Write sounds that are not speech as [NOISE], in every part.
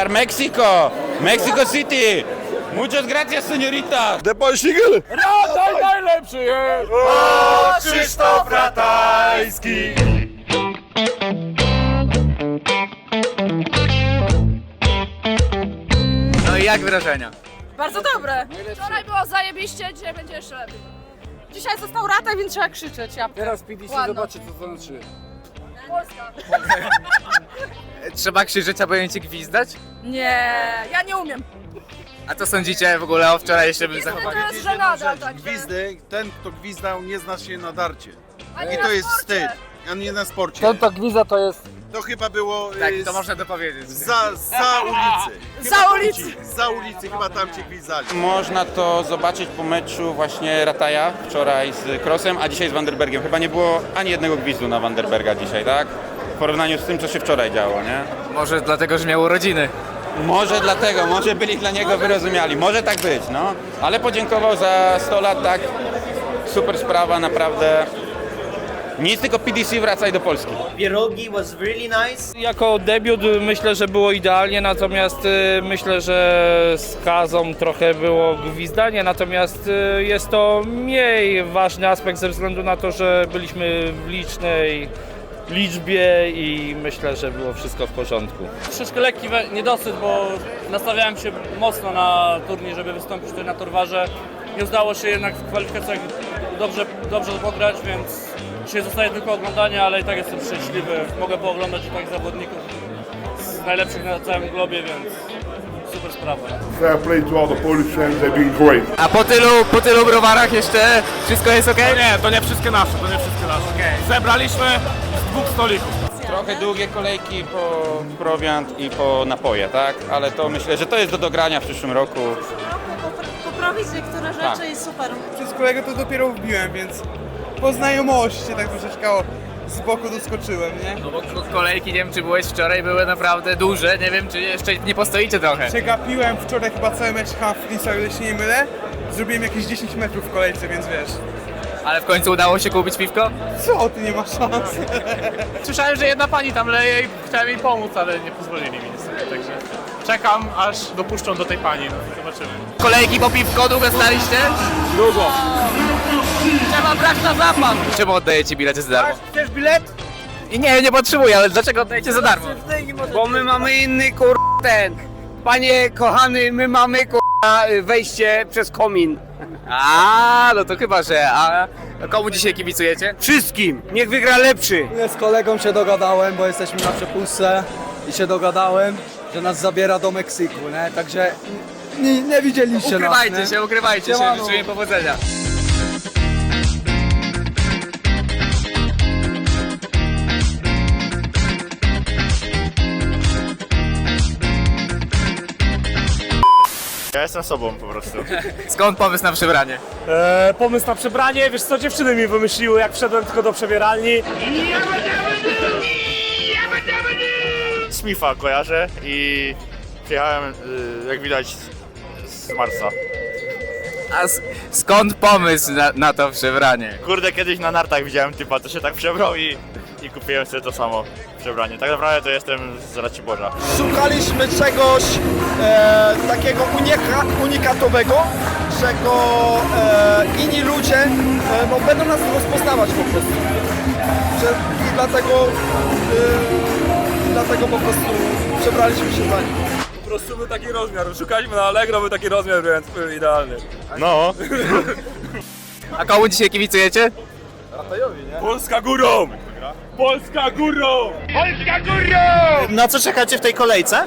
are Mexico! Mexico City! Muchas gracias, señorita! Single! Radaj najlepszy jest! Krzysztof Ratajski! No i jak wrażenia? Bardzo dobre. Wczoraj było zajebiście, dzisiaj będzie jeszcze lepiej. Dzisiaj został rata, więc trzeba krzyczeć. Ja Teraz PDC Ładno. zobaczy co to znaczy. Polska. [LAUGHS] Trzeba krzyczeć, a będziecie gwizdać? Nie, ja nie umiem. A co sądzicie w ogóle o wczorajszym To zachowaniu? jest żenada, także. Gwizdy, ten kto gwizdał nie zna się na darcie. Ani I na to jest sporcie. wstyd. A nie na sporcie. Ten to gwiza to jest... To chyba było Tak, y, to można dopowiedzieć. za, za ulicy. [LAUGHS] Za Chyba ulicy. ci- Za ulicy chyba tam cię gwizdali. Można to zobaczyć po meczu właśnie Rataja wczoraj z Crossem, a dzisiaj z Vanderbergiem. Chyba nie było ani jednego gwizdu na Vanderberga dzisiaj, tak? W porównaniu z tym, co się wczoraj działo, nie? Może dlatego, że miał urodziny. Może dlatego, może byli dla niego wyrozumiali. Może tak być, no. Ale podziękował za 100 lat, tak. Super sprawa, naprawdę. Nic, tylko PDC wracaj do Polski. Pierogi was really nice. Jako debiut myślę, że było idealnie, natomiast y, myślę, że z Kazą trochę było gwizdanie, natomiast y, jest to mniej ważny aspekt ze względu na to, że byliśmy w licznej liczbie i myślę, że było wszystko w porządku. troszeczkę lekki niedosyt, bo nastawiałem się mocno na turniej, żeby wystąpić tutaj na Torwarze. Nie udało się jednak w kwalifikacjach dobrze, dobrze pograć, więc dzisiaj zostaje tylko oglądanie, ale i tak jestem szczęśliwy. Mogę pooglądać i tak zawodników z najlepszych na całym globie, więc super sprawa. Fair play to all the Polish fans, they've been great. A po tylu, po tylu browarach jeszcze wszystko jest ok? Nie, to nie wszystkie nasze, to nie wszystkie nasze. Zebraliśmy z dwóch stolików. Trochę długie kolejki po prowiant i po napoje, tak? Ale to myślę, że to jest do dogrania w przyszłym roku. poprawić niektóre Tak. rzeczy i super. Przez kolegę to dopiero wbiłem, więc po znajomości tak troszeczkę o, z boku doskoczyłem, nie? No bo ko- kolejki, nie wiem czy byłeś wczoraj, były naprawdę duże. Nie wiem czy jeszcze nie postoicie trochę. Przegapiłem wczoraj chyba cały mecz Hufflisa, o ile się nie mylę. Zrobiłem jakieś 10 metrów w kolejce, więc wiesz. Ale w końcu udało się kupić piwko? Co, ty nie masz szans? [LAUGHS] Słyszałem, że jedna pani tam leje i chciałem jej pomóc, ale nie pozwolili mi także czekam aż dopuszczą do tej pani, zobaczymy. Kolejki po piwko, długo staliście? Długo. Trzeba brać na zapas! Czemu oddajecie bilety za darmo? Chcesz bilet? I nie, nie potrzebuję, ale dlaczego oddajecie za darmo? Bo my mamy inny kur... ten. Panie kochany, my mamy kur... wejście przez komin. A, no to chyba, że. A komu dzisiaj kibicujecie? Wszystkim. Niech wygra lepszy. Z kolegą się dogadałem, bo jesteśmy na przepustce i się dogadałem, że nas zabiera do Meksyku, nie? Także nie, nie widzieliście Ukrywajcie nas, nie? się, ukrywajcie się, Siemano. życzę mi powodzenia. Ja jestem sobą po prostu. [LAUGHS] Skąd pomysł na przebranie? E, pomysł na przebranie, wiesz co, dziewczyny mi wymyśliły, jak wszedłem tylko do przebieralni. Smitha kojarzę i przyjechałem, y, jak widać, z, z Marsa. A s- skąd pomysł na, na to przebranie? Kurde, kiedyś na nartach widziałem typa, co się tak przebrał i, i kupiłem sobie to samo przebranie. Tak naprawdę to jestem z Raciborza. Szukaliśmy czegoś e, takiego unika, unikatowego, czego e, inni ludzie e, no, będą nas rozpoznawać po prostu. Że, I dlatego, e, dlatego po prostu przebraliśmy się za nim. Po prostu był taki rozmiar, szukaliśmy na Allegro, był taki rozmiar, więc był idealny. No, A komu dzisiaj kibicujecie? Polska górą! Polska górą! Na co czekacie w tej kolejce?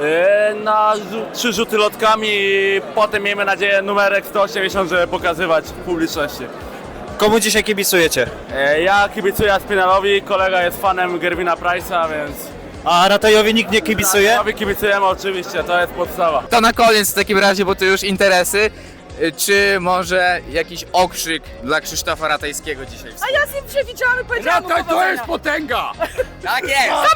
E, na trzy rzuty lotkami i potem miejmy nadzieję numerek 180, żeby pokazywać publiczności. Komu dzisiaj kibicujecie? E, ja kibicuję Spinalowi, kolega jest fanem Gerwina Price'a, więc... A Ratajowi nikt nie kibicuje? Ja kibicujemy oczywiście, to jest podstawa. To na koniec w takim razie, bo to już interesy. Y, Czy może jakiś okrzyk dla Krzysztofa Ratajskiego dzisiaj? A ja z nim przewidziałam i powiedziałam mu powodzenia. potęga! Tak jest!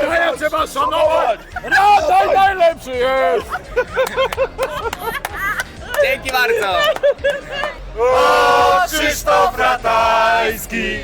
Kraja [LAUGHS] trzeba szanować! Radaj najlepszy jest! Dzięki bardzo! Krzysztof Ratajski!